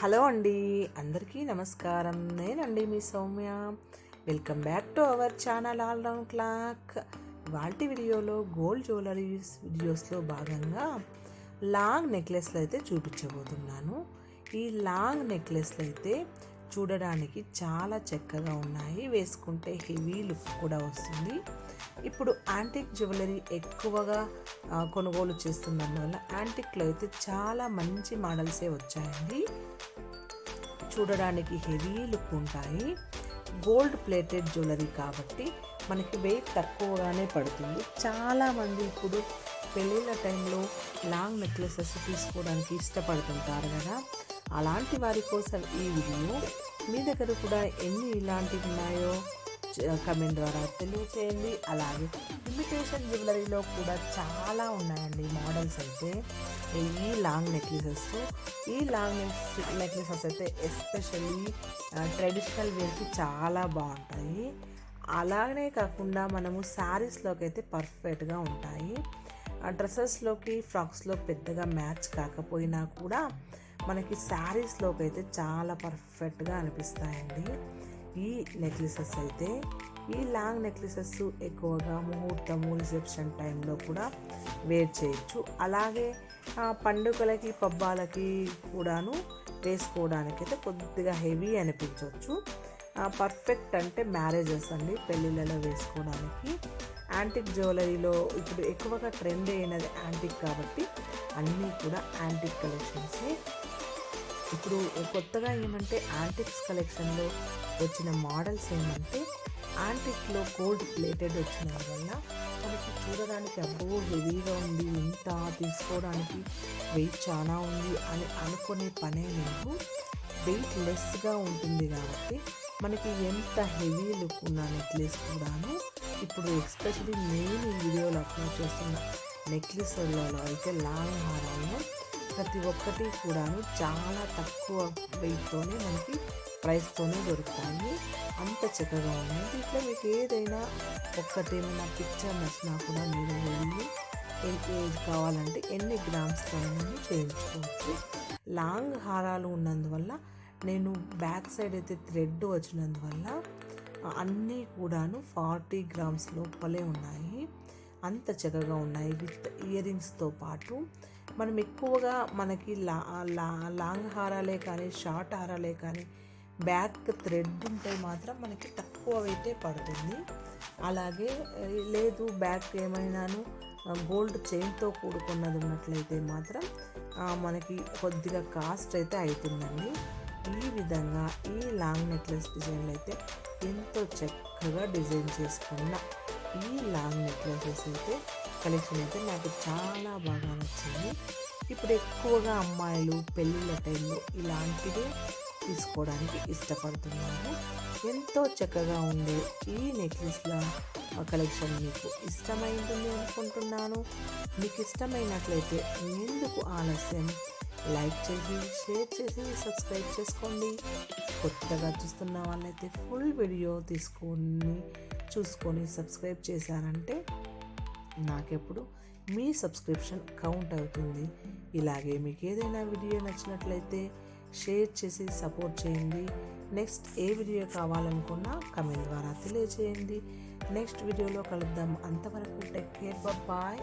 Hello అండి అందరికీ నమస్కారం. నేనండి మీ Soumya. Welcome back to our channel all round clock. వాల్టీ వీడియోలో గోల్డ్ జ్యువెలరీస్ వీడియోస్లో భాగంగా లాంగ్ నెక్లెస్లు అయితే చూపించబోతున్నాను. ఈ లాంగ్ నెక్లెస్లు అయితే చూడడానికి చాలా చక్కగా ఉన్నాయి. వేసుకుంటే హెవీ లుక్ కూడా వస్తుంది. ఇప్పుడు యాంటిక్ జ్యువెలరీ ఎక్కువగా కొనుగోలు చేస్తున్నందువల్ల యాంటిక్లో అయితే చాలా మంచి మోడల్సే వచ్చాయండి. చూడడానికి హెవీ లుక్ ఉంటాయి. గోల్డ్ ప్లేటెడ్ జ్యువెలరీ కాబట్టి మనకి వెయిట్ తక్కువగానే పడుతుంది. చాలామంది ఇప్పుడు పెళ్ళిళ్ళ టైంలో లాంగ్ నెక్లెసెస్ తీసుకోవడానికి ఇష్టపడుతుంటారు కదా. అలాంటి వారి కోసం ఈ వీడియో మీ దగ్గర కూడా ఎన్ని ఇలాంటివి ఉన్నాయో కమెంట్ ద్వారా తెలియచేయండి. అలాగే ఇమిటేషన్ జ్యువెలరీలో కూడా చాలా ఉన్నాయండి మోడల్స్ అయితే. ఈ లాంగ్ నెక్లెసెస్ ఈ లాంగ్ నెక్లెసెస్ అయితే ఎస్పెషల్లీ ట్రెడిషనల్ వేర్కి చాలా బాగుంటాయి. అలాగనే కాకుండా మనము శారీస్లోకి అయితే పర్ఫెక్ట్గా ఉంటాయి. ఆ డ్రెస్సెస్లోకి ఫ్రాక్స్లో పెద్దగా మ్యాచ్ కాకపోయినా కూడా మనకి శారీస్లోకి అయితే చాలా పర్ఫెక్ట్గా అనిపిస్తాయండి. ఈ నెక్లెసెస్ అయితే ఈ లాంగ్ నెక్లెసెస్ ఎక్కువగా ముహూర్తము రిసెప్షన్ టైంలో కూడా వేర్ చేయొచ్చు. అలాగే పండుగలకి పబ్బాలకి కూడాను వేసుకోవడానికి అయితే కొద్దిగా హెవీ అనిపించవచ్చు పర్ఫెక్ట్ అంటే మ్యారేజెస్ అండి పెళ్ళిళ్ళలో వేసుకోవడానికి. యాంటిక్ జ్యువెలరీలో ఇప్పుడు ఎక్కువగా ట్రెండ్ అయినది యాంటిక్ కాబట్టి అన్నీ కూడా యాంటిక్ కలెక్షన్సే. ఇప్పుడు కొత్తగా ఏమంటే యాంటిక్స్ కలెక్షన్లో వచ్చిన మోడల్స్ ఏమంటే యాంటిక్లో గోల్డ్ ప్లేటెడ్ వచ్చిన వల్ల మనకి చూడడానికి అబ్బో హెవీగా ఉంది ఇంత తీసుకోవడానికి వెయిట్ చాలా ఉంది అని అనుకునే పనే లేదు. వెయిట్ లెస్గా ఉంటుంది కాబట్టి మనకి ఎంత హెవీ లుక్ ఉన్న నెక్లెస్ కూడాను ఇప్పుడు ఎస్పెషలీ నేను ఈ వీడియోలో అప్లోడ్ చేస్తున్న నెక్లెస్లలో అయితే లాంగ్ హారాలను ప్రతి ఒక్కటి కూడాను చాలా తక్కువ వెయిట్తోనే మనకి ప్రైస్తోనే దొరుకుతాయి. అంత చక్కగా ఉన్నాయి ఇట్లా మీకు ఏదైనా ఒక్కటేమైనా పిక్చర్ నచ్చినా కూడా మీరు వెళ్ళి ఏది కావాలంటే ఎన్ని గ్రామ్స్తో చేయించుకోవచ్చు. లాంగ్ హారాలు ఉన్నందువల్ల నేను బ్యాక్ సైడ్ అయితే థ్రెడ్ వచ్చినందువల్ల అన్నీ కూడాను ఫార్టీ గ్రామ్స్ లోపలే ఉన్నాయి. అంత చక్కగా ఉన్నాయి. విత్ ఇయర్ రింగ్స్తో పాటు మనం ఎక్కువగా మనకి లా లా- లాంగ్ హారాలే కానీ షార్ట్ హారాలే కానీ బ్యాక్ థ్రెడ్ ఉంటే మాత్రం మనకి తక్కువ వెయిటే పడుతుంది. అలాగే లేదు బ్యాక్ ఏమైనాను గోల్డ్ చైన్తో కూడుకున్నది ఉన్నట్లయితే మాత్రం మనకి కొద్దిగా కాస్ట్ అయితే అవుతుందండి ఈ విధంగా ఈ లాంగ్ నెక్లెస్ డిజైన్లు అయితే ఎంతో చక్కగా డిజైన్ చేసుకున్న ఈ లాంగ్ నెక్లెసెస్ అయితే కలెక్షన్ అయితే నాకు చాలా బాగా నచ్చింది. ఇప్పుడు ఎక్కువగా అమ్మాయిలు పెళ్ళిళ్ళ టైంలో ఇలాంటివి తీసుకోవడానికి ఇష్టపడుతున్నారు. ఎంతో చక్కగా ఉండే ఈ నెక్లెస్ల కలెక్షన్ మీకు ఇష్టమైంది అనుకుంటున్నాను. మీకు ఇష్టమైనట్లయితే ఎందుకు ఆలస్యం? లైక్ చేసి షేర్ చేసి సబ్స్క్రైబ్ చేసుకోండి. కొత్తగా చూస్తున్న వాళ్ళైతే ఫుల్ వీడియో తీసుకొని చూసుకొని సబ్స్క్రైబ్ చేశారంటే నాకెప్పుడు మీ సబ్స్క్రిప్షన్ కౌంట్ అవుతుంది. ఇలాగే మీకు ఏదైనా వీడియో నచ్చినట్లయితే షేర్ చేసి సపోర్ట్ చేయండి. నెక్స్ట్ ఏ వీడియో కావాలనుకున్నా కమెంట్ ద్వారా తెలియజేయండి. నెక్స్ట్ వీడియోలో కలుద్దాం. అంతవరకు టెక్ కేర్ బాయ్